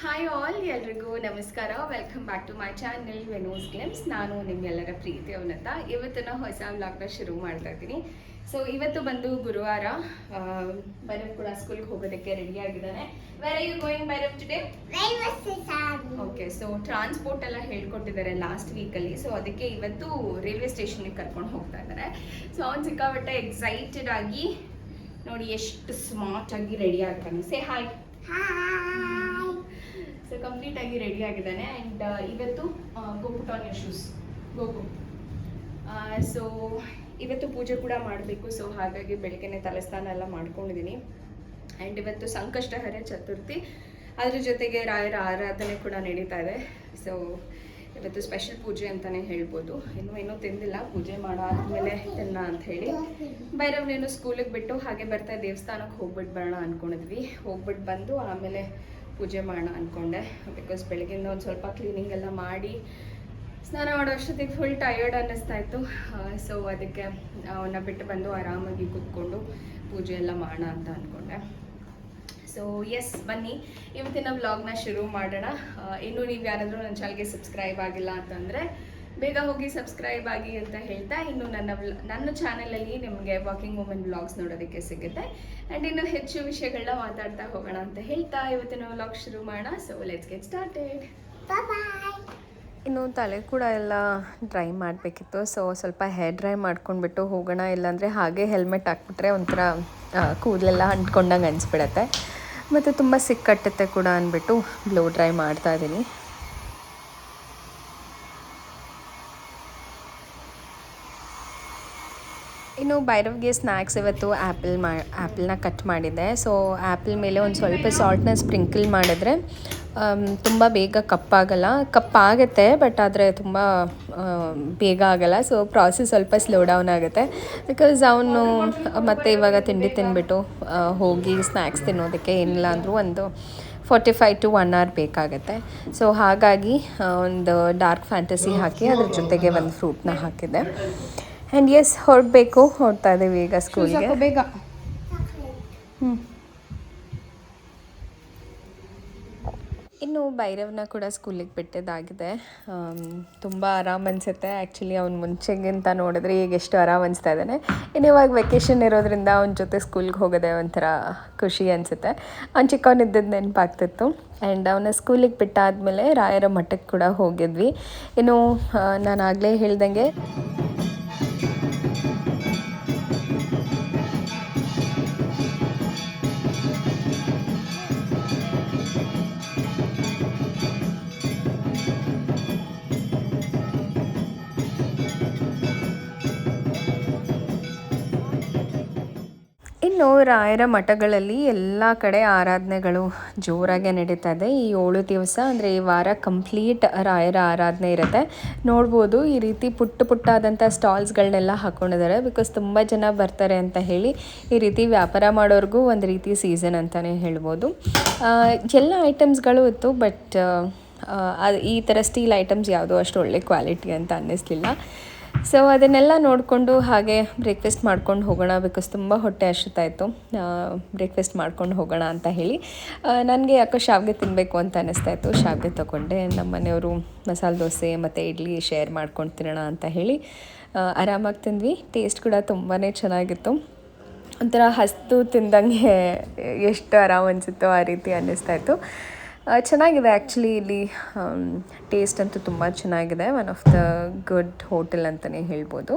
Hi all ಎಲ್ರಿಗೂ ನಮಸ್ಕಾರ. Welcome back to my channel ವೆನೋಸ್ glimpse ನಾನು ನಿಮ್ಮೆಲ್ಲರ ಪ್ರೀತಿ ಅವನತ ಇವತ್ತಿನ ಹೊಸ ವ್ಲಾಗ್ನ ಶುರು ಮಾಡ್ತಾ ಇದ್ದೀನಿ. ಸೊ ಇವತ್ತು ಬಂದು ಗುರುವಾರ ಭೈರವ್ ಕೂಡ ಸ್ಕೂಲ್ಗೆ ಹೋಗೋದಕ್ಕೆ ರೆಡಿ ಆಗಿದ್ದಾನೆ. Where you going Bhairav today okay so transport ಎಲ್ಲ ಹೇಳ್ಕೊಟ್ಟಿದ್ದಾರೆ ಲಾಸ್ಟ್ ವೀಕಲ್ಲಿ ಸೊ ಅದಕ್ಕೆ ಇವತ್ತು ರೈಲ್ವೆ ಸ್ಟೇಷನ್ಗೆ ಕರ್ಕೊಂಡು ಹೋಗ್ತಾ ಇದ್ದಾರೆ. ಸೊ ಅವ್ನು ಸಿಕ್ಕಾಪಟ್ಟೆ ಎಕ್ಸೈಟೆಡ್ ಆಗಿ ನೋಡಿ, ಎಷ್ಟು ಸ್ಮಾರ್ಟ್ ಆಗಿ ರೆಡಿ ಆಗ್ತಾನೆ. ಸೇ ಹಾಯ್ ಆಗಿ ರೆಡಿ ಆಗಿದ್ದಾನೆ. ಆ್ಯಂಡ್ ಇವತ್ತು go put on your shoes Gopu so ಇವತ್ತು ಪೂಜೆ ಕೂಡ ಮಾಡಬೇಕು. ಸೊ ಹಾಗಾಗಿ ಬೆಳಗ್ಗೆನೆ ತಲೆಸ್ನಾನ ಎಲ್ಲ ಮಾಡ್ಕೊಂಡಿದ್ದೀನಿ ಆ್ಯಂಡ್ ಇವತ್ತು ಸಂಕಷ್ಟಹರ ಚತುರ್ಥಿ. ಅದ್ರ ಜೊತೆಗೆ ರಾಯರ ಆರಾಧನೆ ಕೂಡ ನಡೀತಾ ಇದೆ. ಸೊ ಇವತ್ತು ಸ್ಪೆಷಲ್ ಪೂಜೆ ಅಂತಲೇ ಹೇಳ್ಬೋದು. ಇನ್ನೂ ಏನೂ ತಿಂದಿಲ್ಲ. ಪೂಜೆ ಮಾಡಾದ್ಮೇಲೆ ತಿನ್ನ ಅಂತ ಹೇಳಿ. ಭೈರವ್ನೇನು ಸ್ಕೂಲಿಗೆ ಬಿಟ್ಟು ಹಾಗೆ ಬರ್ತಾ ದೇವಸ್ಥಾನಕ್ಕೆ ಹೋಗ್ಬಿಟ್ಟು ಬರೋಣ ಅಂದ್ಕೊಂಡಿದ್ವಿ ಹೋಗ್ಬಿಟ್ಟು ಬಂದು ಆಮೇಲೆ ಪೂಜೆ ಮಾಡೋಣ ಅಂದ್ಕೊಂಡೆ ಬಿಕಾಸ್ ಬೆಳಗ್ಗಿಂದ ಒಂದು ಸ್ವಲ್ಪ ಕ್ಲೀನಿಂಗ್ ಎಲ್ಲ ಮಾಡಿ ಸ್ನಾನ ಮಾಡೋ ಅಷ್ಟೊತ್ತಿಗೆ ಫುಲ್ ಟಯರ್ಡ್ ಅನ್ನಿಸ್ತಾ ಇತ್ತು. ಸೊ ಅದಕ್ಕೆ ಅವನ್ನ ಬಿಟ್ಟು ಬಂದು ಆರಾಮಾಗಿ ಕೂತ್ಕೊಂಡು ಪೂಜೆ ಎಲ್ಲ ಮಾಡೋಣ ಅಂತ ಅಂದ್ಕೊಂಡೆ ಸೊ ಎಸ್ ಬನ್ನಿ. ಇವತ್ತಿನ ವ್ಲಾಗ್ನ ಶುರು ಮಾಡೋಣ. ಇನ್ನೂ ನೀವು ಯಾರಾದರೂ ನನ್ನ ಚಾನಲ್ಗೆ ಸಬ್ಸ್ಕ್ರೈಬ್ ಆಗಿಲ್ಲ ಅಂತಂದರೆ ಬೇಗ ಹೋಗಿ ಸಬ್ಸ್ಕ್ರೈಬ್ ಆಗಿ ಅಂತ ಹೇಳ್ತಾ ಇನ್ನು ನನ್ನ ನನ್ನ ಚಾನಲಲ್ಲಿ ನಿಮಗೆ ವಾಕಿಂಗ್ ವುಮೆನ್ ವ್ಲಾಗ್ಸ್ ನೋಡೋದಕ್ಕೆ ಸಿಗುತ್ತೆ. ಆ್ಯಂಡ್ ಇನ್ನು ಹೆಚ್ಚು ವಿಷಯಗಳನ್ನ ಮಾತಾಡ್ತಾ ಹೋಗೋಣ ಅಂತ ಹೇಳ್ತಾ ಇವತ್ತಿನ ವ್ಲಾಗ್ ಶುರು ಮಾಡೋಣ. ಸೊ ಲೆಟ್ಸ್ ಗೆಟ್ ಸ್ಟಾರ್ಟೆಡ್ ಇನ್ನು ತಲೆ ಕೂಡ ಎಲ್ಲ ಡ್ರೈ ಮಾಡಬೇಕಿತ್ತು. ಸೊ ಸ್ವಲ್ಪ ಹೇರ್ ಡ್ರೈ ಮಾಡ್ಕೊಂಡ್ಬಿಟ್ಟು ಹೋಗೋಣ. ಇಲ್ಲಾಂದರೆ ಹಾಗೆ ಹೆಲ್ಮೆಟ್ ಹಾಕ್ಬಿಟ್ರೆ ಒಂಥರ ಕೂದಲೆಲ್ಲ ಅಂಟ್ಕೊಂಡಂಗೆ ಅನಿಸ್ಬಿಡತ್ತೆ. ಮತ್ತು ತುಂಬ ಸಿಕ್ಕಟ್ಟುತ್ತೆ ಕೂಡ ಅಂದ್ಬಿಟ್ಟು ಬ್ಲೋ ಡ್ರೈ ಮಾಡ್ತಾ ಇದ್ದೀನಿ ಭೈರವ್ಗೆ ಸ್ನ್ಯಾಕ್ಸ್ ಇವತ್ತು ಆ್ಯಪಲ್ ಮಾ, ಆ್ಯಪಲ್ನ ಕಟ್ ಮಾಡಿದ್ದೆ. ಸೊ ಆ್ಯಪಲ್ ಮೇಲೆ ಒಂದು ಸ್ವಲ್ಪ ಸಾಲ್ಟ್ನ ಸ್ಪ್ರಿಂಕಲ್ ಮಾಡಿದ್ರೆ ತುಂಬ ಬೇಗ ಕಪ್ಪಾಗಲ್ಲ. ಕಪ್ಪಾಗತ್ತೆ ಬಟ್ ಆದರೆ ತುಂಬ ಬೇಗ ಆಗಲ್ಲ. ಸೊ ಪ್ರಾಸೆಸ್ ಸ್ವಲ್ಪ ಸ್ಲೋ ಡೌನ್ ಆಗುತ್ತೆ. ಬಿಕಾಸ್ ಅವನು, ಮತ್ತೆ ಇವಾಗ ತಿಂಡಿ ತಿನ್ಬಿಟ್ಟು ಹೋಗಿ ಸ್ನ್ಯಾಕ್ಸ್ ತಿನ್ನೋದಕ್ಕೆ ಏನಿಲ್ಲ ಅಂದರೂ ಒಂದು forty five to one hour ಬೇಕಾಗುತ್ತೆ. ಸೊ ಹಾಗಾಗಿ ಒಂದು ಡಾರ್ಕ್ ಫ್ಯಾಂಟಸಿ ಹಾಕಿ ಅದ್ರ ಜೊತೆಗೆ ಒಂದು ಫ್ರೂಟ್ನ ಹಾಕಿದ್ದೆ. ಆ್ಯಂಡ್ ಎಸ್ ಹೊರಡಬೇಕು. ಹೊರಡ್ತಾ ಇದ್ದೀವಿ ಈಗ ಸ್ಕೂಲಿಗೆ ಬೇಗ. ಇನ್ನು ಭೈರವ್ನ ಕೂಡ ಸ್ಕೂಲಿಗೆ ಬಿಟ್ಟಿದ್ದಾಗಿದೆ. ತುಂಬ ಆರಾಮ್ ಅನಿಸುತ್ತೆ. ಆ್ಯಕ್ಚುಲಿ ಅವ್ನು ಮುಂಚೆಗಿಂತ ನೋಡಿದ್ರೆ ಈಗ ಎಷ್ಟು ಆರಾಮ್ ಅನಿಸ್ತಾ ಇದ್ದಾನೆ. ಇನ್ನು ಇವಾಗ ವೆಕೇಷನ್ ಇರೋದ್ರಿಂದ ಅವನ ಜೊತೆ ಸ್ಕೂಲ್ಗೆ ಹೋಗೋದೇ ಒಂಥರ ಖುಷಿ ಅನಿಸುತ್ತೆ. ಅವ್ನು ಚಿಕ್ಕವನಿದ್ದದ್ದು ನೆನಪಾಗ್ತಿತ್ತು. ಆ್ಯಂಡ್ ಅವನ ಸ್ಕೂಲಿಗೆ ಬಿಟ್ಟಾದಮೇಲೆ ರಾಯರ ಮಠಕ್ಕೆ ಕೂಡ ಹೋಗಿದ್ವಿ. ಇನ್ನು ನಾನು ಆಗಲೇ ಹೇಳ್ದಂಗೆ ಇನ್ನು ರಾಯರ ಮಠಗಳಲ್ಲಿ ಎಲ್ಲ ಕಡೆ ಆರಾಧನೆಗಳು ಜೋರಾಗೆ ನಡೀತಾ ಇದೆ. ಈ ಏಳು ದಿವಸ ಅಂದರೆ ಈ ವಾರ ಕಂಪ್ಲೀಟ್ ರಾಯರ ಆರಾಧನೆ ಇರುತ್ತೆ. ನೋಡ್ಬೋದು ಈ ರೀತಿ ಪುಟ್ಟ ಪುಟ್ಟಾದಂಥ ಸ್ಟಾಲ್ಸ್ಗಳನ್ನೆಲ್ಲ ಹಾಕ್ಕೊಂಡಿದ್ದಾರೆ ಬಿಕಾಸ್ ತುಂಬ ಜನ ಬರ್ತಾರೆ ಅಂತ ಹೇಳಿ ಈ ರೀತಿ ವ್ಯಾಪಾರ ಮಾಡೋರಿಗೂ ಒಂದು ರೀತಿ ಸೀಸನ್ ಅಂತಲೇ ಹೇಳ್ಬೋದು. ಎಲ್ಲ ಐಟಮ್ಸ್ಗಳು ಇತ್ತು, ಬಟ್ ಈ ಥರ ಸ್ಟೀಲ್ ಐಟಮ್ಸ್ ಯಾವುದು ಅಷ್ಟು ಒಳ್ಳೆ ಕ್ವಾಲಿಟಿ ಅಂತ ಅನ್ನಿಸ್ಲಿಲ್ಲ. ಸೊ ಅದನ್ನೆಲ್ಲ ನೋಡಿಕೊಂಡು ಹಾಗೆ ಬ್ರೇಕ್ಫಾಸ್ಟ್ ಮಾಡ್ಕೊಂಡು ಹೋಗೋಣ ಬಿಕಾಸ್ ತುಂಬ ಹೊಟ್ಟೆ ಹಸಿತಾಯಿತ್ತು ಬ್ರೇಕ್ಫಾಸ್ಟ್ ಮಾಡ್ಕೊಂಡು ಹೋಗೋಣ ಅಂತ ಹೇಳಿ. ನನಗೆ ಯಾಕೋ ಶಾವಿಗೆ ತಿನ್ನಬೇಕು ಅಂತ ಅನ್ನಿಸ್ತಾ ಇತ್ತು. ಶಾವಿಗೆ ತೊಗೊಂಡೆ. ನಮ್ಮ ಮನೆಯವರು ಮಸಾಲೆ ದೋಸೆ ಮತ್ತು ಇಡ್ಲಿ ಶೇರ್ ಮಾಡ್ಕೊಂಡು ತಿನ್ನೋಣ ಅಂತ ಹೇಳಿ ಆರಾಮಾಗಿ ತಿಂದ್ವಿ. ಟೇಸ್ಟ್ ಕೂಡ ತುಂಬಾ ಚೆನ್ನಾಗಿತ್ತು. ಒಂಥರ ಹಸ್ತು ತಿಂದಂಗೆ ಎಷ್ಟು ಆರಾಮ್ ಅನಿಸುತ್ತೋ ಆ ರೀತಿ ಅನ್ನಿಸ್ತಾ ಇತ್ತು. ಆ, ಚೆನ್ನಾಗಿದೆ ಆ್ಯಕ್ಚುಲಿ ಇಲ್ಲಿ ಟೇಸ್ಟ್ ಅಂತೂ ತುಂಬ ಚೆನ್ನಾಗಿದೆ. One of the good hotel ಅಂತಲೇ ಹೇಳ್ಬೋದು.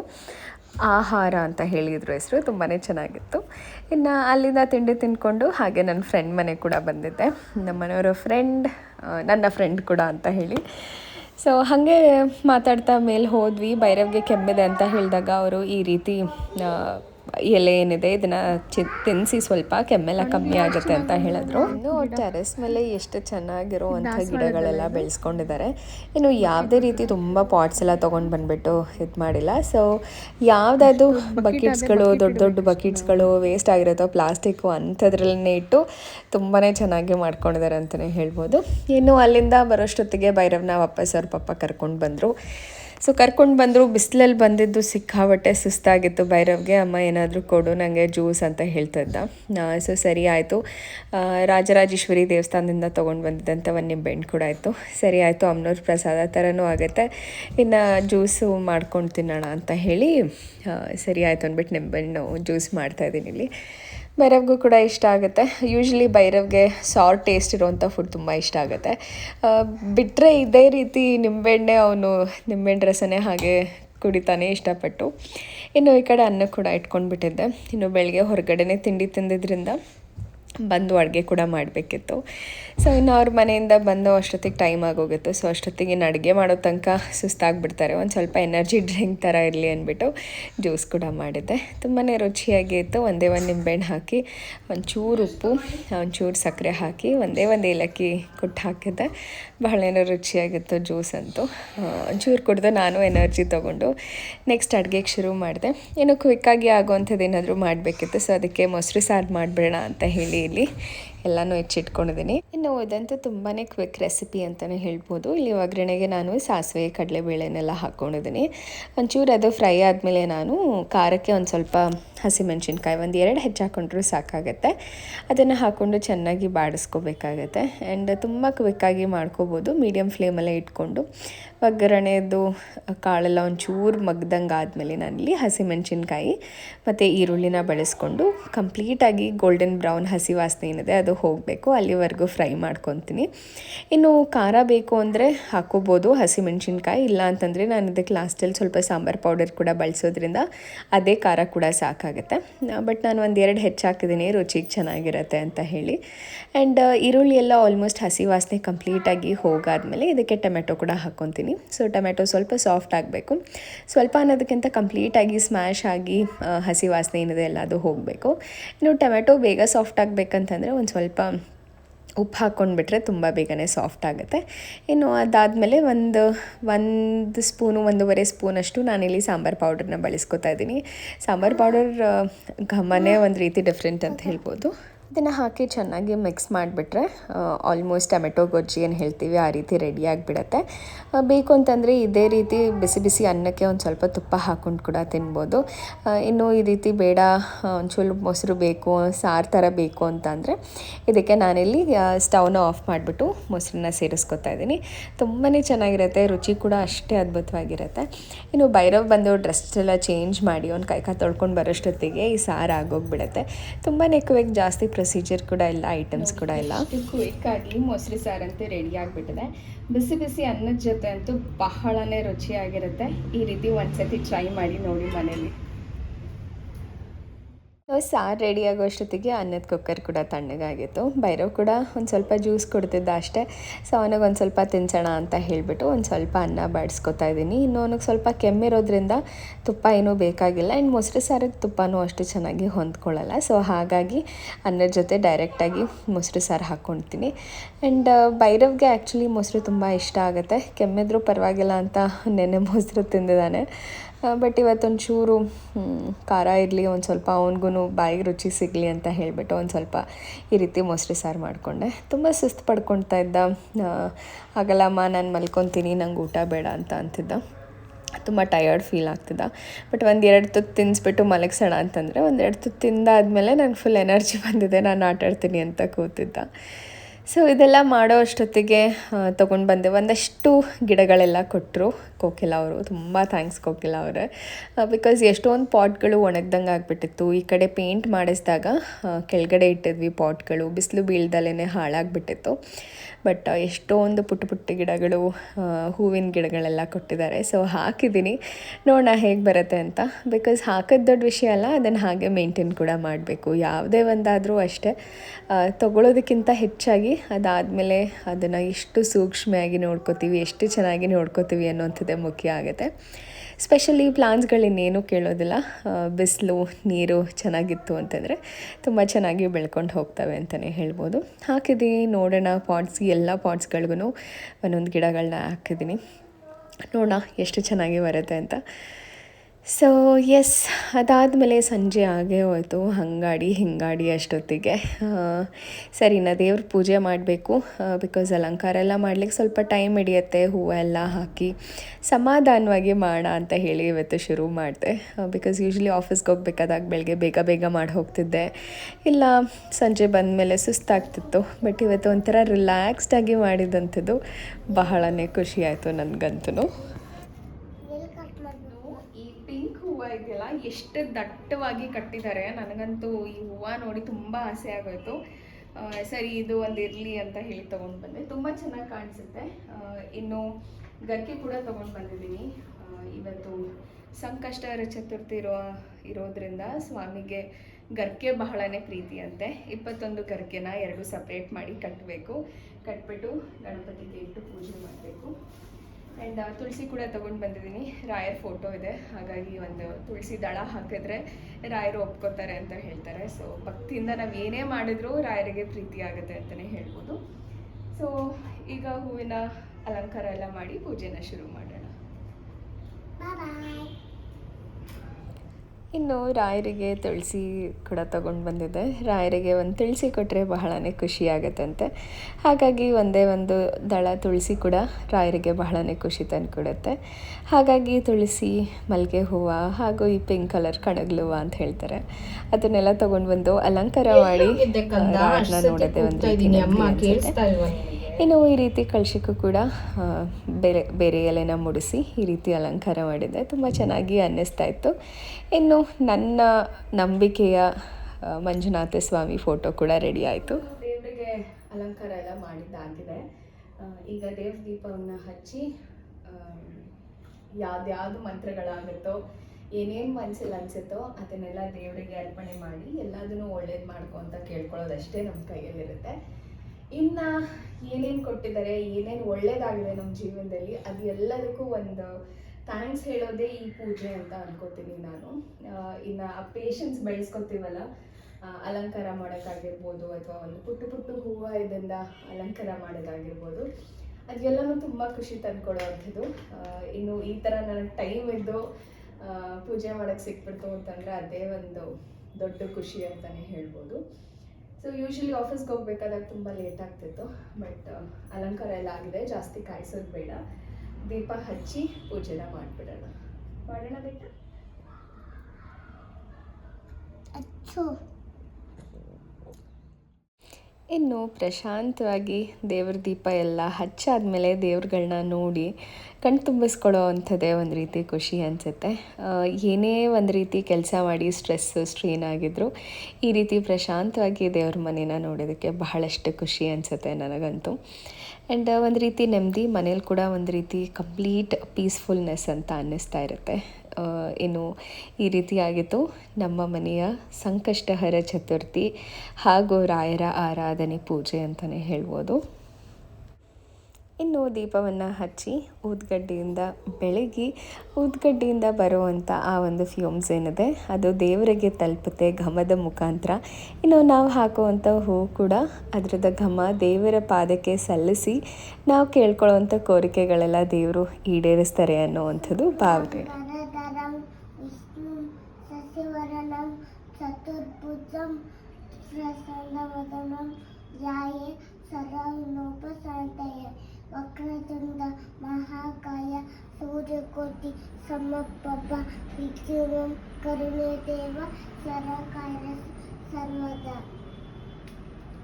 ಆಹಾರ ಅಂತ ಹೇಳಿದ್ರು ಹೆಸರು ತುಂಬಾ ಚೆನ್ನಾಗಿತ್ತು. ಇನ್ನು ಅಲ್ಲಿಂದ ತಿಂಡಿ ತಿಂದ್ಕೊಂಡು ಹಾಗೆ ನನ್ನ ಫ್ರೆಂಡ್ ಮನೆ ಕೂಡ ಬಂದಿದ್ದೆ. ನಮ್ಮ ಮನೆಯವರ ಫ್ರೆಂಡ್ ನನ್ನ ಫ್ರೆಂಡ್ ಕೂಡ ಅಂತ ಹೇಳಿ. ಸೊ ಹಾಗೆ ಮಾತಾಡ್ತಾ ಮೇಲೆ ಹೋದ್ವಿ. ಭೈರವ್ಗೆ ಕೆಮ್ಮಿದೆ ಅಂತ ಹೇಳಿದಾಗ ಅವರು ಈ ರೀತಿ ಎಲೆ ಏನಿದೆ ಇದನ್ನ ಚಿ ತಿನ್ನಿಸಿ ಸ್ವಲ್ಪ ಕೆಮ್ಮೆಲ್ಲ ಕಮ್ಮಿ ಆಗುತ್ತೆ ಅಂತ ಹೇಳಿದ್ರು. ಇನ್ನು ಟೆರೆಸ್ ಮೇಲೆ ಎಷ್ಟು ಚೆನ್ನಾಗಿರುವಂಥ ಗಿಡಗಳೆಲ್ಲ ಬೆಳೆಸ್ಕೊಂಡಿದ್ದಾರೆ. ಇನ್ನು ಯಾವುದೇ ರೀತಿ ತುಂಬ ಪಾಟ್ಸ್ ಎಲ್ಲ ತಗೊಂಡ್ ಬಂದ್ಬಿಟ್ಟು ಇದು ಮಾಡಿಲ್ಲ. ಸೊ ಯಾವುದಾದ್ರು ಬಕೆಟ್ಸ್ಗಳು ದೊಡ್ಡ ದೊಡ್ಡ ಬಕೆಟ್ಸ್ಗಳು ವೇಸ್ಟ್ ಆಗಿರುತ್ತೋ ಪ್ಲಾಸ್ಟಿಕ್ಕು ಅಂಥದ್ರಲ್ಲೇ ಇಟ್ಟು ತುಂಬಾ ಚೆನ್ನಾಗಿ ಮಾಡ್ಕೊಂಡಿದ್ದಾರೆ ಅಂತಲೇ ಹೇಳ್ಬೋದು. ಇನ್ನು ಅಲ್ಲಿಂದ ಬರೋಷ್ಟೊತ್ತಿಗೆ ಭೈರವ್ನ ವಾಪಸ್ ಅವ್ರ ಪಪ್ಪ ಕರ್ಕೊಂಡು ಬಂದರು. ಸೊ ಕರ್ಕೊಂಡು ಬಂದರು ಬಿಸಿಲಲ್ಲಿ ಬಂದಿದ್ದು ಸಿಕ್ಕಾಬಟ್ಟೆ ಸುಸ್ತಾಗಿತ್ತು. ಭೈರವ್ಗೆ, ಅಮ್ಮ, ಏನಾದರೂ ಕೊಡು ನನಗೆ ಜ್ಯೂಸ್ ಅಂತ ಹೇಳ್ತಿದ್ದ ಸೊ ಸರಿ ಆಯಿತು. ರಾಜರಾಜೇಶ್ವರಿ ದೇವಸ್ಥಾನದಿಂದ ತೊಗೊಂಡು ಬಂದಿದ್ದಂಥ ಒಂದು ನಿಂಬೆಹಣ್ಣು ಕೂಡ ಆಯಿತು. ಸರಿ ಆಯಿತು ಅಮ್ಮನವ್ರ ಪ್ರಸಾದ ಥರನೂ ಆಗುತ್ತೆ. ಇನ್ನು ಜ್ಯೂಸು ಮಾಡ್ಕೊಂಡು ತಿನ್ನೋಣ ಅಂತ ಹೇಳಿ ಸರಿ ಆಯಿತು ಅಂದ್ಬಿಟ್ಟು ನಿಂಬೆಹಣ್ಣು ಜ್ಯೂಸ್ ಮಾಡ್ತಾಯಿದ್ದೀನಿ ಇಲ್ಲಿ. ಭೈರವ್ಗೂ ಕೂಡ ಇಷ್ಟ ಆಗುತ್ತೆ. ಯೂಶ್ವಲಿ ಭೈರವ್ಗೆ ಸಾರ್ ಟೇಸ್ಟ್ ಇರುವಂಥ ಫುಡ್ ತುಂಬ ಇಷ್ಟ ಆಗುತ್ತೆ. ಬಿಟ್ಟರೆ ಇದೇ ರೀತಿ ನಿಂಬೆಹಣ್ಣೆ ಅವನು ನಿಂಬೆಹಣ್ಣು ರಸನೇ ಹಾಗೆ ಕುಡಿತಾನೆ ಇಷ್ಟಪಟ್ಟು. ಇನ್ನು ಈ ಕಡೆ ಅನ್ನ ಕೂಡ ಇಟ್ಕೊಂಡು ಬಿಟ್ಟಿದ್ದೆ ಇನ್ನು ಬೆಳಗ್ಗೆ ಹೊರಗಡೆನೇ ತಿಂಡಿ ತಿಂದಿದ್ದರಿಂದ ಬಂದು ಅಡುಗೆ ಕೂಡ ಮಾಡಬೇಕಿತ್ತು. ಸೊ ಇನ್ನು ಅವ್ರ ಮನೆಯಿಂದ ಬಂದು ಅಷ್ಟೊತ್ತಿಗೆ ಟೈಮ್ ಆಗೋಗಿತ್ತು. ಸೊ ಅಷ್ಟೊತ್ತಿಗೆ ಇನ್ನು ಅಡುಗೆ ಮಾಡೋ ತನಕ ಸುಸ್ತಾಗ್ಬಿಡ್ತಾರೆ. ಒಂದು ಸ್ವಲ್ಪ ಎನರ್ಜಿ ಡ್ರಿಂಕ್ ಥರ ಇರಲಿ ಅಂದ್ಬಿಟ್ಟು ಜ್ಯೂಸ್ ಕೂಡ ಮಾಡಿದ್ದೆ. ತುಂಬಾ ರುಚಿಯಾಗಿ ಇತ್ತು ಒಂದೇ ಒಂದು ನಿಂಬೆಹಣ್ಣು ಹಾಕಿ, ಒಂಚೂರು ಉಪ್ಪು, ಒಂಚೂರು ಸಕ್ಕರೆ ಹಾಕಿ, ಒಂದೇ ಒಂದು ಏಲಕ್ಕಿ ಕುಟ್ಟು ಹಾಕಿದ್ದೆ. ಬಹಳೇನೋ ರುಚಿಯಾಗಿತ್ತು ಜ್ಯೂಸ್ ಅಂತೂ. ಒಂಚೂರು ಕುಡಿದು ನಾನು ಎನರ್ಜಿ ತೊಗೊಂಡು ನೆಕ್ಸ್ಟ್ ಅಡುಗೆಗೆ ಶುರು ಮಾಡಿದೆ. ಏನೋ ಕ್ವಿಕ್ಕಾಗಿ ಆಗುವಂಥದ್ದು ಏನಾದರೂ ಮಾಡಬೇಕಿತ್ತು. ಸೊ ಅದಕ್ಕೆ ಮೊಸರು ಸಾರು ಮಾಡಿಬಿಡೋಣ ಅಂತ ಹೇಳಿ ಇಲ್ಲಿ. ಎಲ್ಲನೂ ಹೆಚ್ಚಿಟ್ಕೊಂಡಿದ್ದೀನಿ. ಇನ್ನು ಇದಂತೂ ತುಂಬಾ ಕ್ವಿಕ್ ರೆಸಿಪಿ ಅಂತಲೇ ಹೇಳ್ಬೋದು. ಇಲ್ಲಿ ಒಗ್ಗರಣೆಗೆ ನಾನು ಸಾಸಿವೆ, ಕಡಲೆಬೇಳೆನೆಲ್ಲ ಹಾಕ್ಕೊಂಡಿದ್ದೀನಿ ಒಂಚೂರು ಅದು ಫ್ರೈ ಆದಮೇಲೆ ನಾನು ಖಾರಕ್ಕೆ ಒಂದು ಸ್ವಲ್ಪ ಹಸಿಮೆಣ್ಸಿನ್ಕಾಯಿ ಒಂದು ಎರಡು ಹೆಚ್ಚು ಹಾಕ್ಕೊಂಡ್ರೂ ಸಾಕಾಗುತ್ತೆ. ಅದನ್ನು ಹಾಕ್ಕೊಂಡು ಚೆನ್ನಾಗಿ ಬಾಡಿಸ್ಕೋಬೇಕಾಗತ್ತೆ. ಆ್ಯಂಡ್ ತುಂಬ ಕ್ವಿಕ್ಕಾಗಿ ಮಾಡ್ಕೋಬೋದು. ಮೀಡಿಯಮ್ ಫ್ಲೇಮಲ್ಲೇ ಇಟ್ಕೊಂಡು. ಒಗ್ಗರಣೆದು ಕಾಳೆಲ್ಲ ಒಂಚೂರು ಮಗ್ದಂಗೆ ಆದಮೇಲೆ ನಾನಿಲ್ಲಿ ಹಸಿಮೆಣ್ಸಿನ್ಕಾಯಿ ಮತ್ತು ಈರುಳ್ಳಿನ ಬಳಸ್ಕೊಂಡು ಕಂಪ್ಲೀಟಾಗಿ ಗೋಲ್ಡನ್ ಬ್ರೌನ್ ಹಸಿ ವಾಸನೆ ಏನಿದೆ ಅದು ಹೋಗಬೇಕು, ಅಲ್ಲಿವರೆಗೂ ಫ್ರೈ ಮಾಡ್ಕೊತೀನಿ. ಇನ್ನು ಖಾರ ಬೇಕು ಅಂದರೆ ಹಾಕೋಬೋದು ಹಸಿಮೆಣ್ಸಿನ್ಕಾಯಿ. ಇಲ್ಲ ಅಂತಂದರೆ ನಾನು ಇದಕ್ಕೆ ಲಾಸ್ಟಲ್ಲಿ ಸ್ವಲ್ಪ ಸಾಂಬಾರು ಪೌಡರ್ ಕೂಡ ಬಳಸೋದ್ರಿಂದ ಅದೇ ಖಾರ ಕೂಡ ಸಾಕಾಗುತ್ತೆ. ಬಟ್ ನಾನು ಒಂದು ಎರಡು ಹೆಚ್ಚು ರುಚಿಗೆ ಚೆನ್ನಾಗಿರುತ್ತೆ ಅಂತ ಹೇಳಿ. ಆ್ಯಂಡ್ ಈರುಳ್ಳಿ ಎಲ್ಲ ಆಲ್ಮೋಸ್ಟ್ ಹಸಿ ವಾಸನೆ ಕಂಪ್ಲೀಟಾಗಿ ಹೋಗಾದ್ಮೇಲೆ ಇದಕ್ಕೆ ಟೊಮೆಟೊ ಕೂಡ ಹಾಕ್ಕೊತೀನಿ. ಸೊ ಟೊಮೆಟೊ ಸ್ವಲ್ಪ ಸಾಫ್ಟ್ ಆಗಬೇಕು. ಸ್ವಲ್ಪ ಅನ್ನೋದಕ್ಕಿಂತ ಕಂಪ್ಲೀಟಾಗಿ ಸ್ಮ್ಯಾಶ್ ಆಗಿ ಹಸಿ ವಾಸನೆ ಏನಿದೆ ಎಲ್ಲ ಅದು ಹೋಗಬೇಕು. ಇನ್ನು ಟೊಮೆಟೊ ಬೇಗ ಸಾಫ್ಟ್ ಆಗಬೇಕಂತಂದರೆ ಒಂದು ಸ್ವಲ್ಪ ಉಪ್ಪು ಹಾಕ್ಕೊಂಡ್ಬಿಟ್ರೆ ತುಂಬ ಬೇಗನೆ ಸಾಫ್ಟ್ ಆಗುತ್ತೆ. ಇನ್ನು ಅದಾದಮೇಲೆ ಒಂದು ಒಂದು ಸ್ಪೂನು, ಒಂದೂವರೆ ಸ್ಪೂನಷ್ಟು ನಾನಿಲ್ಲಿ ಸಾಂಬಾರು ಪೌಡರ್ನ ಬಳಸ್ಕೊತಾ ಇದ್ದೀನಿ. ಸಾಂಬಾರು ಪೌಡರ್ ಘಮನೇ ಒಂದು ರೀತಿ ಡಿಫ್ರೆಂಟ್ ಅಂತ ಹೇಳ್ಬೋದು. ಇದನ್ನು ಹಾಕಿ ಚೆನ್ನಾಗಿ ಮಿಕ್ಸ್ ಮಾಡಿಬಿಟ್ರೆ ಆಲ್ಮೋಸ್ಟ್ ಟೊಮೆಟೊ ಗೊಜ್ಜಿ ಏನು ಹೇಳ್ತೀವಿ ಆ ರೀತಿ ರೆಡಿ ಆಗಿಬಿಡತ್ತೆ. ಬೇಕು ಅಂತಂದರೆ ಇದೇ ರೀತಿ ಬಿಸಿ ಬಿಸಿ ಅನ್ನಕ್ಕೆ ಒಂದು ಸ್ವಲ್ಪ ತುಪ್ಪ ಹಾಕ್ಕೊಂಡು ಕೂಡ ತಿನ್ಬೋದು. ಇನ್ನು ಈ ರೀತಿ ಬೇಡ ಒಂಚೂರು ಮೊಸರು ಬೇಕು, ಸಾರು ಥರ ಬೇಕು ಅಂತಂದರೆ ಇದಕ್ಕೆ ನಾನಿಲ್ಲಿ ಸ್ಟವ್ನ ಆಫ್ ಮಾಡಿಬಿಟ್ಟು ಮೊಸರನ್ನ ಸೇರಿಸ್ಕೊತಾ ಇದ್ದೀನಿ. ತುಂಬಾ ಚೆನ್ನಾಗಿರುತ್ತೆ, ರುಚಿ ಕೂಡ ಅಷ್ಟೇ ಅದ್ಭುತವಾಗಿರುತ್ತೆ. ಇನ್ನು ಭೈರವ್ ಬಂದು ಡ್ರೆಸ್ ಎಲ್ಲ ಚೇಂಜ್ ಮಾಡಿ ಒಂದು ಕೈ ತೊಳ್ಕೊಂಡು ಬರೋಷ್ಟೊತ್ತಿಗೆ ಈ ಸಾರು ಆಗೋಗ್ಬಿಡುತ್ತೆ. ತುಂಬಾ ಕ್ವಿಕ್ ಜಾಸ್ತಿ ಪ್ರೊಸೀಜರ್ ಕೂಡ ಇಲ್ಲ ಐಟಮ್ಸ್ ಕೂಡ ಇಲ್ಲ. ಕ್ವಿಕ್ ಆಗಿ ಮೊಸರು ಅಂತ ರೆಡಿ ಆಗಿಬಿಟ್ಟಿದೆ. ಬಿಸಿ ಬಿಸಿ ಅನ್ನದ ಜೊತೆ ಅಂತೂ ಬಹಳನೇ ರುಚಿಯಾಗಿರುತ್ತೆ. ಈ ರೀತಿ ಒಂದ್ಸತಿ ಟ್ರೈ ಮಾಡಿ ನೋಡಿ ಮನೇಲಿ. ಸಾರು ರೆಡಿ ಆಗೋ ಅಷ್ಟೊತ್ತಿಗೆ ಅನ್ನದ ಕುಕ್ಕರ್ ಕೂಡ ತಣ್ಣಗಾಗಿತ್ತು. ಬೈರವ್ ಕೂಡ ಒಂದು ಸ್ವಲ್ಪ ಜ್ಯೂಸ್ ಕೊಡ್ತಿದ್ದ ಅಷ್ಟೇ. ಸೊ ಅವನಿಗೆ ಒಂದು ಸ್ವಲ್ಪ ತಿನ್ಸೋಣ ಅಂತ ಹೇಳಿಬಿಟ್ಟು ಒಂದು ಸ್ವಲ್ಪ ಅನ್ನ ಬಾಡಿಸ್ಕೊತಾ ಇದ್ದೀನಿ. ಇನ್ನು ಅವನಿಗೆ ಸ್ವಲ್ಪ ಕೆಮ್ಮಿರೋದ್ರಿಂದ ತುಪ್ಪ ಏನೂ ಬೇಕಾಗಿಲ್ಲ. ಆ್ಯಂಡ್ ಮೊಸರು ಸಾರಿಗೆ ತುಪ್ಪನೂ ಅಷ್ಟು ಚೆನ್ನಾಗಿ ಹೊಂದ್ಕೊಳ್ಳಲ್ಲ. ಸೊ ಹಾಗಾಗಿ ಅನ್ನದ ಜೊತೆ ಡೈರೆಕ್ಟಾಗಿ ಮೊಸರು ಸಾರು ಹಾಕ್ಕೊಳ್ತೀನಿ ಆ್ಯಂಡ್ ಬೈರವ್ಗೆ ಆ್ಯಕ್ಚುಲಿ ಮೊಸರು ತುಂಬ ಇಷ್ಟ ಆಗುತ್ತೆ. ಕೆಮ್ಮಿದ್ರೂ ಪರವಾಗಿಲ್ಲ ಅಂತ ನೆನ್ನೆ ಮೊಸರು ತಿಂದಿದ್ದಾನೆ. ಬಟ್ ಇವತ್ತೊಂದು ಚೂರು ಖಾರ ಇರಲಿ, ಒಂದು ಸ್ವಲ್ಪ ಅವನಿಗೂ ಬಾಯಿಗೆ ರುಚಿ ಸಿಗಲಿ ಅಂತ ಹೇಳಿಬಿಟ್ಟು ಒಂದು ಸ್ವಲ್ಪ ಈ ರೀತಿ ಮೊಸರು ಸಾರು ಮಾಡಿಕೊಂಡೆ. ತುಂಬ ಸುಸ್ತು ಪಡ್ಕೊಳ್ತಾ ಇದ್ದ. ಆಗಲ್ಲಮ್ಮ ನಾನು ಮಲ್ಕೊತೀನಿ, ನಂಗೆ ಊಟ ಬೇಡ ಅಂತ ಅಂತಿದ್ದ. ತುಂಬ ಟಯರ್ಡ್ ಫೀಲ್ ಆಗ್ತಿದ್ದ. ಬಟ್ ಒಂದು ಎರಡು ತುತ್ತು ತಿನ್ನಿಸ್ಬಿಟ್ಟು ಮಲಗಿಸೋಣ ಅಂತಂದರೆ ಒಂದು ಎರಡು ತುತ್ತು ತಿಂದಾದಮೇಲೆ ನನಗೆ ಫುಲ್ ಎನರ್ಜಿ ಬಂದಿದೆ. ನಾನು ಆಟಾಡ್ತೀನಿ ಅಂತ ಕೂತಿದ್ದ. ಸೊ ಇದೆಲ್ಲ ಮಾಡೋ ಅಷ್ಟೊತ್ತಿಗೆ ತೊಗೊಂಡು ಬಂದೆ. ಒಂದಷ್ಟು ಗಿಡಗಳೆಲ್ಲ ಕೊಟ್ಟರು ಕೋಕಿಲ ಅವರು. ತುಂಬ ಥ್ಯಾಂಕ್ಸ್ ಕೋಕಿಲ ಅವರೇ. ಬಿಕಾಸ್ ಎಷ್ಟೊಂದು ಪಾಟ್ಗಳು ಒಣಗ್ದಂಗೆ ಆಗಿಬಿಟ್ಟಿತ್ತು. ಈ ಕಡೆ ಪೇಂಟ್ ಮಾಡಿಸಿದಾಗ ಕೆಳಗಡೆ ಇಟ್ಟಿದ್ವಿ ಪಾಟ್ಗಳು ಬಿಸಿಲು ಬೀಳ್ದಲೇ ಹಾಳಾಗಿಬಿಟ್ಟಿತ್ತು. ಬಟ್ ಎಷ್ಟೊಂದು ಪುಟ್ಟ ಪುಟ್ಟ ಗಿಡಗಳು ಹೂವಿನ ಗಿಡಗಳೆಲ್ಲ ಕೊಟ್ಟಿದ್ದಾರೆ. ಸೊ ಹಾಕಿದ್ದೀನಿ. ನೋಡೋಣ ಹೇಗೆ ಬರುತ್ತೆ ಅಂತ. ಬಿಕಾಸ್ ಹಾಕೋದು ದೊಡ್ಡ ವಿಷಯ ಅಲ್ಲ, ಅದನ್ನು ಹಾಗೆ ಮೇಂಟೈನ್ ಕೂಡ ಮಾಡಬೇಕು. ಯಾವುದೇ ಒಂದಾದರೂ ಅಷ್ಟೇ. ತಗೊಳ್ಳೋದಕ್ಕಿಂತ ಹೆಚ್ಚಾಗಿ ಅದಾದಮೇಲೆ ಅದನ್ನು ಎಷ್ಟು ಸೂಕ್ಷ್ಮೆಯಾಗಿ ನೋಡ್ಕೋತೀವಿ, ಎಷ್ಟು ಚೆನ್ನಾಗಿ ನೋಡ್ಕೋತೀವಿ ಅನ್ನೋಂಥದ್ದೇ ಮುಖ್ಯ ಆಗುತ್ತೆ. ಸ್ಪೆಷಲಿ ಪ್ಲಾನ್ಸ್ಗಳಿನ್ನೇನು ಕೇಳೋದಿಲ್ಲ. ಬಿಸಿಲು, ನೀರು ಚೆನ್ನಾಗಿತ್ತು ಅಂತಂದರೆ ತುಂಬ ಚೆನ್ನಾಗಿ ಬೆಳ್ಕೊಂಡು ಹೋಗ್ತವೆ ಅಂತಲೇ ಹೇಳ್ಬೋದು. ಹಾಕಿದ್ದೀನಿ ನೋಡೋಣ ಪಾಟ್ಸ್ ಎಲ್ಲ ಪಾಟ್ಸ್ಗಳಿಗೂ ಒಂದೊಂದು ಗಿಡಗಳನ್ನ ಹಾಕಿದ್ದೀನಿ. ನೋಡೋಣ ಎಷ್ಟು ಚೆನ್ನಾಗಿ ಬರುತ್ತೆ ಅಂತ. ಸೊ ಎಸ್ ಅದಾದಮೇಲೆ ಸಂಜೆ ಆಗೇ ಹೋಯ್ತು. ಹಂಗಾಡಿ, ಹಿಂಗಾಡಿ ಅಷ್ಟೊತ್ತಿಗೆ. ಸರಿ, ನಾ ದೇವ್ರ ಪೂಜೆ ಮಾಡಬೇಕು. ಬಿಕಾಸ್ ಅಲಂಕಾರ ಎಲ್ಲ ಮಾಡ್ಲಿಕ್ಕೆ ಸ್ವಲ್ಪ ಟೈಮ್ ಹಿಡಿಯುತ್ತೆ. ಹೂವೆಲ್ಲ ಹಾಕಿ ಸಮಾಧಾನವಾಗಿ ಮಾಡ ಅಂತ ಹೇಳಿ ಇವತ್ತು ಶುರು ಮಾಡಿದೆ. ಬಿಕಾಸ್ ಯೂಶ್ವಲಿ ಆಫೀಸ್ಗೆ ಹೋಗ್ಬೇಕಾದಾಗ ಬೆಳಗ್ಗೆ ಬೇಗ ಬೇಗ ಮಾಡಿ ಹೋಗ್ತಿದ್ದೆ. ಇಲ್ಲ, ಸಂಜೆ ಬಂದಮೇಲೆ ಸುಸ್ತಾಗ್ತಿತ್ತು. ಬಟ್ ಇವತ್ತು ಒಂಥರ ರಿಲ್ಯಾಕ್ಸ್ಡಾಗಿ ಮಾಡಿದಂಥದ್ದು. ಬಹಳನೇ ಖುಷಿಯಾಯಿತು ನನಗಂತೂ ಈ ಪಿಂಕ್ ಹೂವು ಇದೆಯಲ್ಲ ಎಷ್ಟು ದಟ್ಟವಾಗಿ ಕಟ್ಟಿದ್ದಾರೆ. ನನಗಂತೂ ಈ ಹೂವು ನೋಡಿ ತುಂಬ ಆಸೆ ಆಗೋಯ್ತು. ಸರಿ, ಇದು ಒಂದು ಇರಲಿ ಅಂತ ಹೇಳಿ ತೊಗೊಂಡು ಬಂದೆ. ತುಂಬ ಚೆನ್ನಾಗಿ ಕಾಣಿಸುತ್ತೆ. ಇನ್ನು ಗರ್ಕೆ ಕೂಡ ತೊಗೊಂಡು ಬಂದಿದ್ದೀನಿ. ಇವತ್ತು ಸಂಕಷ್ಟರ ಚತುರ್ಥಿ ಇರೋ, ಇರೋದ್ರಿಂದ ಸ್ವಾಮಿಗೆ ಗರ್ಕೆ ಬಹಳನೇ ಪ್ರೀತಿ ಅಂತೆ ಇಪ್ಪತ್ತೊಂದು ಗರ್ಕೆನ ಎರಡು ಸಪ್ರೇಟ್ ಮಾಡಿ ಕಟ್ಟಬೇಕು ಕಟ್ಬಿಟ್ಟು ಗಣಪತಿಗೆ ಇಟ್ಟು ಪೂಜೆ ಮಾಡಬೇಕು. ಆ್ಯಂಡ್ ತುಳಸಿ ಕೂಡ ತೊಗೊಂಡು ಬಂದಿದ್ದೀನಿ. ರಾಯರ್ ಫೋಟೋ ಇದೆ. ಹಾಗಾಗಿ ಒಂದು ತುಳಸಿ ದಳ ಹಾಕಿದ್ರೆ ರಾಯರು ಒಪ್ಕೋತಾರೆ ಅಂತ ಹೇಳ್ತಾರೆ. ಸೊ ಭಕ್ತಿಯಿಂದ ನಾವು ಏನೇ ಮಾಡಿದ್ರೂ ರಾಯರಿಗೆ ಪ್ರೀತಿ ಆಗುತ್ತೆ ಅಂತಲೇ ಹೇಳ್ಬೋದು. ಸೊ ಈಗ ಹೂವಿನ ಅಲಂಕಾರ ಎಲ್ಲ ಮಾಡಿ ಪೂಜೆನ ಶುರು ಮಾಡೋಣ. ಇನ್ನು ರಾಯರಿಗೆ ತುಳಸಿ ಕೂಡ ತಗೊಂಡು ಬಂದಿದೆ. ರಾಯರಿಗೆ ಒಂದು ತುಳಸಿ ಕೊಟ್ಟರೆ ಬಹಳನೇ ಖುಷಿ ಆಗುತ್ತಂತೆ. ಹಾಗಾಗಿ ಒಂದೇ ಒಂದು ದಳ ತುಳಸಿ ಕೂಡ ರಾಯರಿಗೆ ಬಹಳನೇ ಖುಷಿ ತಂದುಕೊಡುತ್ತೆ. ಹಾಗಾಗಿ ತುಳಸಿ ಮಲ್ಲಿಗೆ ಹೂವು ಹಾಗೂ ಈ ಪಿಂಕ್ ಕಲರ್ ಕಣಗ್ಲು ಹೂವು ಅಂತ ಹೇಳ್ತಾರೆ. ಅದನ್ನೆಲ್ಲ ತೊಗೊಂಡು ಬಂದು ಅಲಂಕಾರ ಮಾಡಿ ನೋಡೋದೇ ಒಂದು. ಇನ್ನು ಈ ರೀತಿ ಕಳಶಕ್ಕೂ ಕೂಡ ಬೇರೆ ಬೇರೆ ಎಲೆನ ಮುಡಿಸಿ ಈ ರೀತಿ ಅಲಂಕಾರ ಮಾಡಿದ್ದೆ ತುಂಬ ಚೆನ್ನಾಗಿ ಅನ್ನಿಸ್ತಾ ಇತ್ತು. ಇನ್ನು ನನ್ನ ನಂಬಿಕೆಯ ಮಂಜುನಾಥ ಸ್ವಾಮಿ ಫೋಟೋ ಕೂಡ ರೆಡಿ ಆಯಿತು. ದೇವರಿಗೆ ಅಲಂಕಾರ ಎಲ್ಲ ಮಾಡಿದ್ದಾಗಿದೆ ಈಗ ದೇವ್ರ ದೀಪವನ್ನು ಹಚ್ಚಿ ಯಾವ್ದ್ಯಾವ್ದು ಮಂತ್ರಗಳಾಗುತ್ತೋ, ಏನೇನು ಮನಸ್ಸಲ್ಲಿ ಅನಿಸುತ್ತೋ ಅದನ್ನೆಲ್ಲ ದೇವರಿಗೆ ಅರ್ಪಣೆ ಮಾಡಿ ಎಲ್ಲದನ್ನು ಒಳ್ಳೇದು ಮಾಡ್ಕೊ ಅಂತ ಕೇಳ್ಕೊಳ್ಳೋದಷ್ಟೇ ನಮ್ಮ ಕೈಯಲ್ಲಿರುತ್ತೆ. ಇನ್ನು ಏನೇನು ಕೊಟ್ಟಿದ್ದಾರೆ, ಏನೇನು ಒಳ್ಳೇದಾಗಿದೆ ನಮ್ಮ ಜೀವನದಲ್ಲಿ ಅದು ಎಲ್ಲದಕ್ಕೂ ಒಂದು ಥ್ಯಾಂಕ್ಸ್ ಹೇಳೋದೇ ಈ ಪೂಜೆ ಅಂತ ಅನ್ಕೋತೀನಿ ನಾನು. ಇನ್ನು ಆ ಪೇಷನ್ಸ್ ಬೆಳೆಸ್ಕೊತೀವಲ್ಲ ಅಲಂಕಾರ ಮಾಡೋಕ್ಕಾಗಿರ್ಬೋದು ಅಥವಾ ಒಂದು ಪುಟ್ಟ ಪುಟ್ಟು ಹೂವು ಇದರಿಂದ ಅಲಂಕಾರ ಮಾಡೋದಾಗಿರ್ಬೋದು. ಅದೆಲ್ಲನೂ ತುಂಬ ಖುಷಿ ತಂದ್ಕೊಡೋವಂಥದ್ದು ಇನ್ನು ಈ ಥರ ನನಗೆ ಟೈಮ್ ಇದ್ದು ಪೂಜೆ ಮಾಡೋಕ್ಕೆ ಸಿಕ್ಬಿಡ್ತು ಅಂತಂದರೆ ಅದೇ ಒಂದು ದೊಡ್ಡ ಖುಷಿ ಅಂತಲೇ ಹೇಳ್ಬೋದು. ಸೊ ಯೂಶ್ವಲಿ ಆಫೀಸ್ಗೆ ಹೋಗ್ಬೇಕಾದಾಗ ತುಂಬ ಲೇಟ್ ಆಗ್ತಿತ್ತು ಬಟ್ ಅಲಂಕಾರ ಎಲ್ಲ ಆಗಿದೆ, ಜಾಸ್ತಿ ಕಾಯಿಸೋದು ಬೇಡ. ದೀಪ ಹಚ್ಚಿ ಪೂಜೆನ ಮಾಡಿಬಿಡೋಣ. ಮಾಡೋಣ, ಬೇಟ? ಇನ್ನು ಪ್ರಶಾಂತವಾಗಿ ದೇವ್ರ ದೀಪ ಎಲ್ಲ ಹಚ್ಚಾದ್ಮೇಲೆ ದೇವ್ರುಗಳನ್ನ ನೋಡಿ ಕಣ್ ತುಂಬಿಸ್ಕೊಳ್ಳೋ ಅಂಥದ್ದೇ ಒಂದು ರೀತಿ ಖುಷಿ ಅನಿಸುತ್ತೆ. ಏನೇ ಒಂದು ರೀತಿ ಕೆಲಸ ಮಾಡಿ ಸ್ಟ್ರೆಸ್ಸು ಸ್ಟ್ರೈನ್ ಆಗಿದ್ರು ಈ ರೀತಿ ಪ್ರಶಾಂತವಾಗಿ ದೇವ್ರ ಮನೇನ ನೋಡೋದಕ್ಕೆ ಬಹಳಷ್ಟು ಖುಷಿ ಅನಿಸುತ್ತೆ ನನಗಂತೂ. ಆ್ಯಂಡ್ ಒಂದು ರೀತಿ ನೆಮ್ಮದಿ ಮನೇಲಿ ಕೂಡ ಒಂದು ರೀತಿ ಕಂಪ್ಲೀಟ್ ಪೀಸ್ಫುಲ್ನೆಸ್ ಅಂತ ಅನ್ನಿಸ್ತಾ ಇರುತ್ತೆ. ಇನ್ನು ಈ ರೀತಿಯಾಗಿತ್ತು ನಮ್ಮ ಮನೆಯ ಸಂಕಷ್ಟಹರ ಚತುರ್ಥಿ, ಹಾಗೂ ರಾಯರ ಆರಾಧನೆ ಪೂಜೆ ಅಂತಲೇ ಹೇಳ್ಬೋದು. ಇನ್ನು ದೀಪವನ್ನು ಹಚ್ಚಿ ಊದ್ಗಡ್ಡೆಯಿಂದ ಬೆಳಗಿ ಊದ್ಗಡ್ಡೆಯಿಂದ ಬರುವಂಥ ಆ ಒಂದು ಫ್ಯೂಮ್ಸ್ ಏನಿದೆ, ಅದು ದೇವರಿಗೆ ತಲುಪುತ್ತೆ ಘಮದ ಮುಖಾಂತರ. ಇನ್ನು ನಾವು ಹಾಕುವಂಥ ಹೂ ಕೂಡ ಅದರದ ಘಮ ದೇವರ ಪಾದಕ್ಕೆ ಸಲ್ಲಿಸಿ, ನಾವು ಕೇಳ್ಕೊಳ್ಳುವಂಥ ಕೋರಿಕೆಗಳೆಲ್ಲ ದೇವರು ಈಡೇರಿಸ್ತಾರೆ ಅನ್ನೋವಂಥದ್ದು ಭಾವನೆ. ప్రసన్న వదనం యాయ సర్వనోపశాంతయ వక్రతుండ మహాకాయ సూర్యకోటి సమపప విక్షురం కరుణే దేవ సరకాయ సర్వద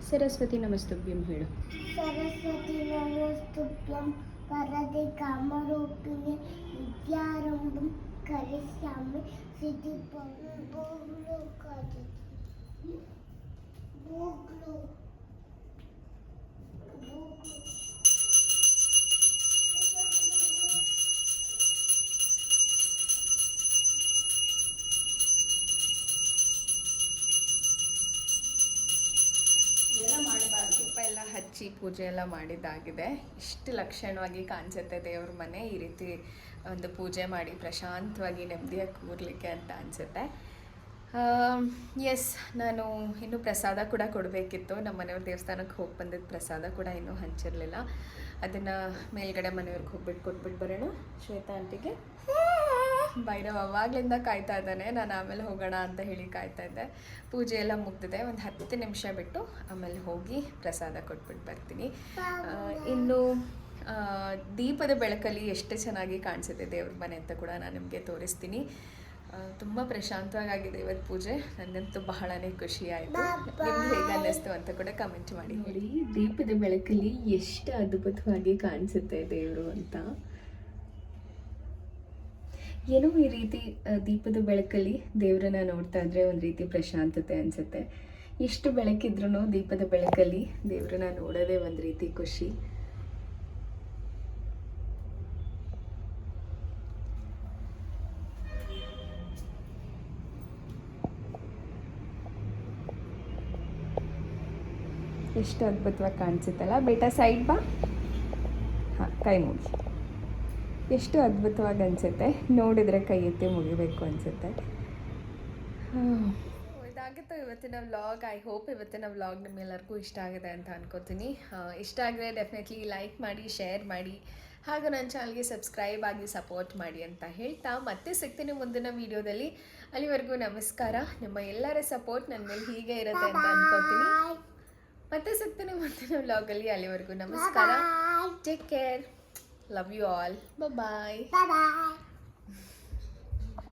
ಸರಸ್ವತಿ ನಮಸ್ತುಭ್ಯಂ ಹೇಳು ಸರಸ್ವತಿ ನಮಸ್ತುಭ್ಯಂ ಪರದೆ ಕಾಮರೂಪಿಣಿ ವಿದ್ಯಾರಂಭಂ ಕರಿಷ್ಯಾಮಿ ಸಿದ್ಧಿ ಬಹುಳು ಕಲಿತು ಎಲ್ಲ ಎಲ್ಲ ಹಚ್ಚಿ ಪೂಜೆ ಎಲ್ಲ ಮಾಡಿದ್ದಾಗಿದೆ. ಇಷ್ಟು ಲಕ್ಷಣವಾಗಿ ಕಾಣಿಸುತ್ತೆ ದೇವ್ರ ಮನೆ. ಈ ರೀತಿ ಒಂದು ಪೂಜೆ ಮಾಡಿ ಪ್ರಶಾಂತವಾಗಿ ನೆಮ್ಮದಿಯಾಗಿ ಕೂರಲಿಕ್ಕೆ ಅಂತ ಅನಿಸುತ್ತೆ. ಎಸ್ ನಾನು ಇನ್ನೂ ಪ್ರಸಾದ ಕೂಡ ಕೊಡಬೇಕಿತ್ತು. ನಮ್ಮ ಮನೆಯವ್ರ ದೇವಸ್ಥಾನಕ್ಕೆ ಹೋಗಿ ಬಂದಿದ್ದ ಪ್ರಸಾದ ಕೂಡ ಇನ್ನೂ ಹಂಚಿರಲಿಲ್ಲ. ಅದನ್ನು ಮೇಲ್ಗಡೆ ಮನೆಯವ್ರಿಗೆ ಹೋಗ್ಬಿಟ್ಟು ಕೊಟ್ಬಿಟ್ಟು ಬರೋಣ. ಶ್ವೇತಾ ಆಂಟಿಗೆ. ಭೈರವ್ ಅವಾಗ್ಲಿಂದ ಕಾಯ್ತಾ ಇದ್ದಾನೆ. ನಾನು ಆಮೇಲೆ ಹೋಗೋಣ ಅಂತ ಹೇಳಿ ಕಾಯ್ತಾ ಇದ್ದೆ. ಪೂಜೆ ಎಲ್ಲ ಮುಗ್ದಿದೆ. ಒಂದು ಹತ್ತು ನಿಮಿಷ ಬಿಟ್ಟು ಆಮೇಲೆ ಹೋಗಿ ಪ್ರಸಾದ ಕೊಟ್ಬಿಟ್ಟು ಬರ್ತೀನಿ. ಇನ್ನು ದೀಪದ ಬೆಳಕಲ್ಲಿ ಎಷ್ಟು ಚೆನ್ನಾಗಿ ಕಾಣಿಸುತ್ತೆ ದೇವ್ರ ಮನೆ ಅಂತ ಕೂಡ ನಾನು ನಿಮಗೆ ತೋರಿಸ್ತೀನಿ. ತುಂಬ ಪ್ರಶಾಂತವಾಗಿದೆ ಇವತ್ತು ಪೂಜೆ. ನನಗಂತೂ ಬಹಳನೇ ಖುಷಿ ಆಯ್ತು. ನಿಮ್ಗೆ ಹೇಗೆ ಅನ್ನಿಸ್ತು ಅಂತ ಕೂಡ ಕಮೆಂಟ್ ಮಾಡಿ. ನೋಡಿ ದೀಪದ ಬೆಳಕಲ್ಲಿ ಎಷ್ಟು ಅದ್ಭುತವಾಗಿ ಕಾಣಿಸುತ್ತೆ ದೇವರು ಅಂತ. ಏನೋ ಈ ರೀತಿ ದೀಪದ ಬೆಳಕಲ್ಲಿ ದೇವರನ್ನ ನೋಡ್ತಾ ಇದ್ರೆ ಒಂದು ರೀತಿ ಪ್ರಶಾಂತತೆ ಅನಿಸುತ್ತೆ. ಎಷ್ಟು ಬೆಳಕಿದ್ರೂ ದೀಪದ ಬೆಳಕಲ್ಲಿ ದೇವರನ್ನ ನೋಡೋದೇ ಒಂದು ರೀತಿ ಖುಷಿ. ಎಷ್ಟು ಅದ್ಭುತವಾಗಿ ಕಾಣಿಸುತ್ತಲ್ಲ. ಬೇಟಾ ಸೈಡ್ ಬಾ. ಹಾಂ, ಕೈ ಮುಗಿ ಎಷ್ಟು ಅದ್ಭುತವಾಗಿ ಅನಿಸುತ್ತೆ. ನೋಡಿದರೆ ಕೈ ಎತ್ತಿ ಮುಗಿಬೇಕು ಅನಿಸುತ್ತೆ. ಇದಾಗಿತ್ತು ಇವತ್ತಿನ ವ್ಲಾಗ್ ಐ ಹೋಪ್ ಇವತ್ತಿನ ವ್ಲಾಗ್ ನಿಮ್ಮೆಲ್ಲರಿಗೂ ಇಷ್ಟ ಆಗಿದೆ ಅಂತ ಅನ್ಕೋತೀನಿ. ಇಷ್ಟ ಆಗಿದೆ ಡೆಫಿನೆಟ್ಲಿ ಲೈಕ್ ಮಾಡಿ ಶೇರ್ ಮಾಡಿ. ಹಾಗೂ ನನ್ನ ಚಾನಲ್ಗೆ ಸಬ್ಸ್ಕ್ರೈಬ್ ಆಗಿ ಸಪೋರ್ಟ್ ಮಾಡಿ ಅಂತ ಹೇಳ್ತಾ. ಮತ್ತೆ ಸಿಗ್ತೀನಿ ಮುಂದಿನ ವಿಡಿಯೋದಲ್ಲಿ ಅಲ್ಲಿವರೆಗೂ ನಮಸ್ಕಾರ. ನಿಮ್ಮ ಎಲ್ಲರ ಸಪೋರ್ಟ್ ನನ್ನ ಮೇಲೆ ಹೀಗೆ ಇರುತ್ತೆ ಅಂತ ಅನ್ಕೋತೀನಿ. ಮತ್ತೆ ಸಿಗ್ತೀನಿ ಮುಂದಿನ ವ್ಲಾಗಲ್ಲಿ ಅಲ್ಲಿವರೆಗೂ ನಮಸ್ಕಾರ. Take care love you all bye.